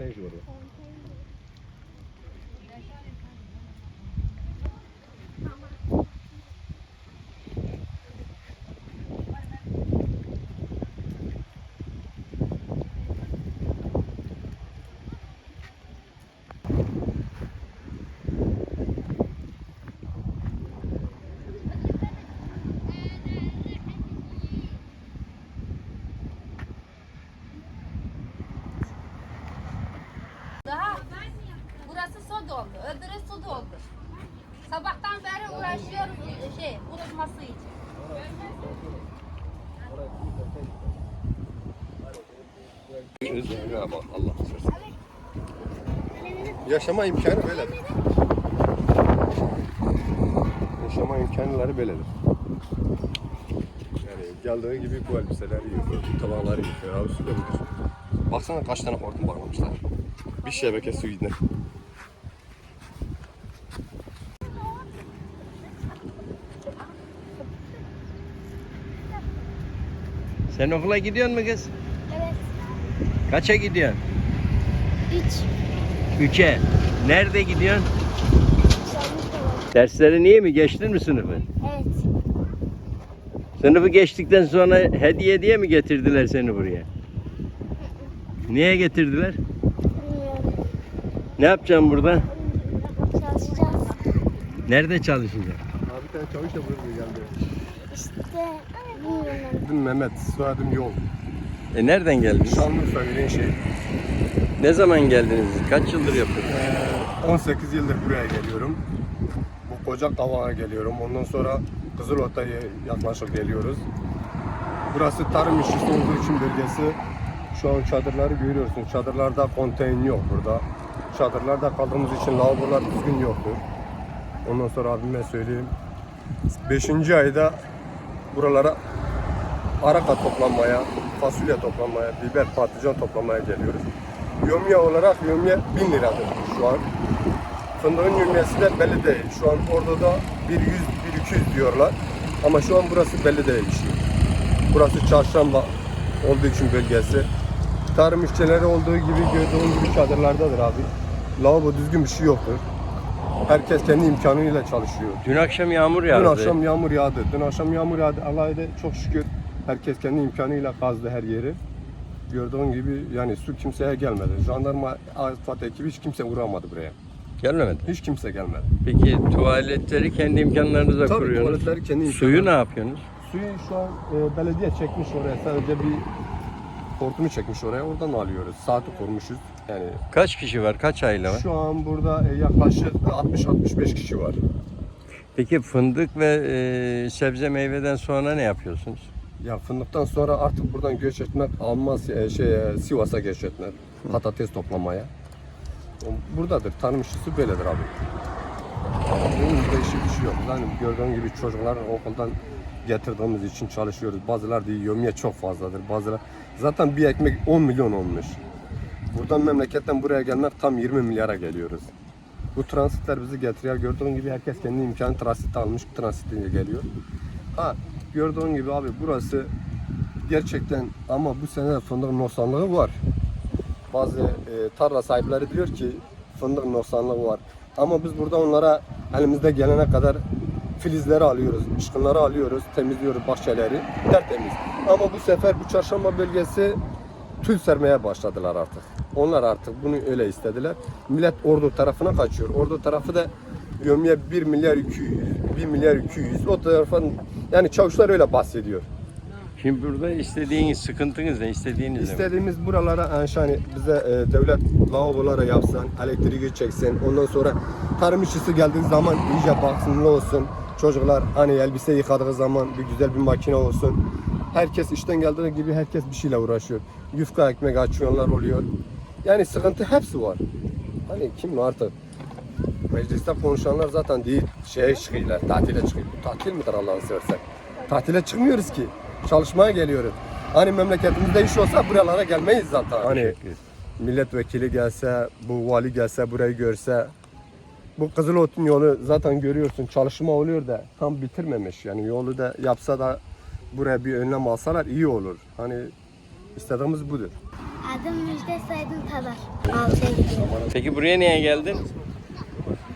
fontaine orada. Doldu. Öbürü su doldu. Sabahtan beri uğraşıyoruz e, şey kurutması için. Ya bak Allah. Yaşama imkanı böyledir. Yaşama imkanları böyledir. Yani geldiği gibi bu elbiseleri yıkıyor, bu tabakları yıkıyor. Abi su budur. Baksana kaç tane hortum bağlamışlar. Bir şebeke su yine. Sen okula gidiyor mu kız? Evet. Kaça gidiyorsun? Üç. Üçe. Nerede gidiyorsun? Şanlıurfa. Derslerin iyi mi? Geçtin mi sınıfı? Evet. Sınıfı geçtikten sonra hediye diye mi getirdiler seni buraya? Niye getirdiler? Bilmiyorum. Ne yapacaksın burada? Çalışacağız. Nerede çalışacaksın? Abi bir tane çavuş da buraya geldi. İşte. Adım Mehmet, soyadım Yol. E nereden geldiniz? Şanlıurfa Yüreğinşehir. Ne zaman geldiniz? Kaç yıldır yapıyorsunuz? Ee, 18 yıldır buraya geliyorum. Bu koca kavağa geliyorum. Ondan sonra Kızılota'ya yaklaşık geliyoruz. Burası tarım işçisi olduğu için bölgesi. Şu an çadırları görüyorsun. Çadırlarda konteyner yok burada. Çadırlarda kaldığımız için lavabolar düzgün yoktur. Ondan sonra abime söyleyeyim. 5. ayda buralara araka toplanmaya, fasulye toplanmaya, biber, patlıcan toplamaya geliyoruz. Yomya olarak yomya 1000 liradır şu an. Fındığın yomyası da belli değil. Şu an orada da 100, 1 diyorlar. Ama şu an burası belli değil işi. Burası çarşamba olduğu için bölgesi. Tarım işçileri olduğu gibi gördüğün gibi çadırlardadır abi. Lavabo düzgün bir şey yoktur. Herkes kendi imkanıyla çalışıyor. Dün akşam yağmur yağdı. Dün akşam yağmur yağdı. Dün akşam yağmur yağdı. Allah'a da çok şükür herkes kendi imkanıyla kazdı her yeri. Gördüğün gibi yani su kimseye gelmedi. Jandarma, AFAD ekibi hiç kimse uğramadı buraya. Gelmedi. Hiç kimse gelmedi. Peki tuvaletleri kendi imkanlarınızla Tabii kuruyorsunuz. tuvaletleri kendi Suyu ne yapıyorsunuz? Suyu şu an e, belediye çekmiş oraya. Sadece bir hortumu çekmiş oraya. Oradan alıyoruz. Saati kurmuşuz. Yani Kaç kişi var? Kaç aile var? şu an burada e, yaklaşık 60-65 kişi var. Peki fındık ve e, sebze meyveden sonra ne yapıyorsunuz? Ya fındıktan sonra artık buradan göç etmek, Amasya, e, şey, e, Sivas'a göç etmek, patates toplamaya. Buradadır, tarım işçisi böyledir abi. Bunun değişik bir şey yok. Yani gördüğün gibi çocuklar okuldan getirdiğimiz için çalışıyoruz. Bazılar diyor yomiye çok fazladır. Bazılar zaten bir ekmek 10 milyon olmuş. Buradan memleketten buraya gelmek tam 20 milyara geliyoruz. Bu transitler bizi getiriyor. Gördüğün gibi herkes kendi imkanı transit almış, transitle geliyor. Ha gördüğün gibi abi burası gerçekten ama bu sene de fındık noksanlığı var. Bazı e, tarla sahipleri diyor ki fındık noksanlığı var. Ama biz burada onlara elimizde gelene kadar filizleri alıyoruz, ışkınları alıyoruz, temizliyoruz bahçeleri tertemiz. Ama bu sefer bu çarşamba bölgesi tül sermeye başladılar artık. Onlar artık bunu öyle istediler. Millet Ordu tarafına kaçıyor. Ordu tarafı da gömüye 1 milyar 200, 1 milyar 200. O tarafa yani çavuşlar öyle bahsediyor. Şimdi burada istediğiniz sıkıntınız ne? İstediğiniz ne? İstediğimiz buralara yani bize e, devlet lavabolara yapsın, elektriği çeksin. Ondan sonra tarım işçisi geldiği zaman iyice baksın ne olsun. Çocuklar hani elbise yıkadığı zaman bir güzel bir makine olsun. Herkes işten geldiği gibi herkes bir şeyle uğraşıyor. Yufka ekmek açıyorlar oluyor. Yani sıkıntı hepsi var. Hani kim artık mecliste konuşanlar zaten değil şeye çıkıyorlar, tatile çıkıyor. Bu tatil midir Allah'ını seversen? Tatile çıkmıyoruz ki. Çalışmaya geliyoruz. Hani memleketimizde iş olsa buralara gelmeyiz zaten. Hani milletvekili gelse, bu vali gelse, burayı görse. Bu Kızılot'un yolu zaten görüyorsun çalışma oluyor da tam bitirmemiş. Yani yolu da yapsa da buraya bir önlem alsalar iyi olur. Hani istediğimiz budur. Adım Müjde Saydın Talar. Altıya gidiyorum. Peki buraya niye geldin?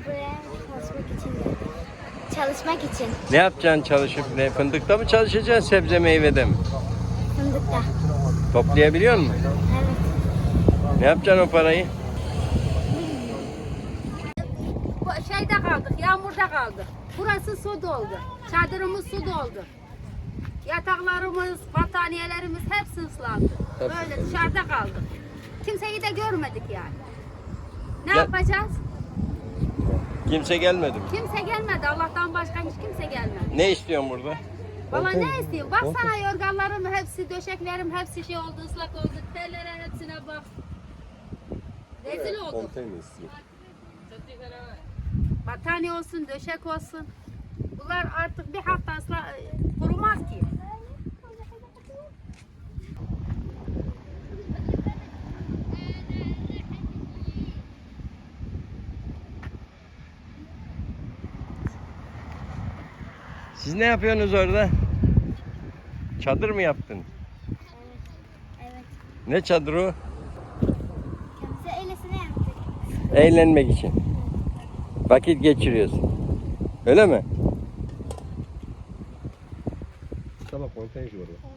Buraya çalışmak için geldim. Çalışmak için. Ne yapacaksın çalışıp ne? Fındıkta mı çalışacaksın sebze meyvede mi? Fındıkta. Toplayabiliyor musun? Evet. Ne yapacaksın o parayı? Bu şeyde kaldık, yağmurda kaldık. Burası su doldu. Çadırımız su doldu. Yataklarımız, battaniyelerimiz hepsi ıslandı. Böyle dışarıda kaldık. Kimseyi de görmedik yani. Ne Ya- yapacağız? Kimse gelmedi mi? Kimse gelmedi. Allah'tan başka hiç kimse gelmedi. Ne istiyorsun burada? Valla ne isteyeyim? Baksana yorganlarım hepsi, döşeklerim hepsi şey oldu, ıslak oldu. Tellere hepsine bak. Rezil olduk. Konteyner istiyor. Battaniye olsun, döşek olsun. Bunlar artık bir hafta asla e, kurumaz ki. Siz ne yapıyorsunuz orada? Çadır mı yaptın? Evet. Ne çadırı o? Kendisi öylesine yaptık. Eğlenmek için. Vakit geçiriyorsun. Öyle mi? Bak konteyner orada.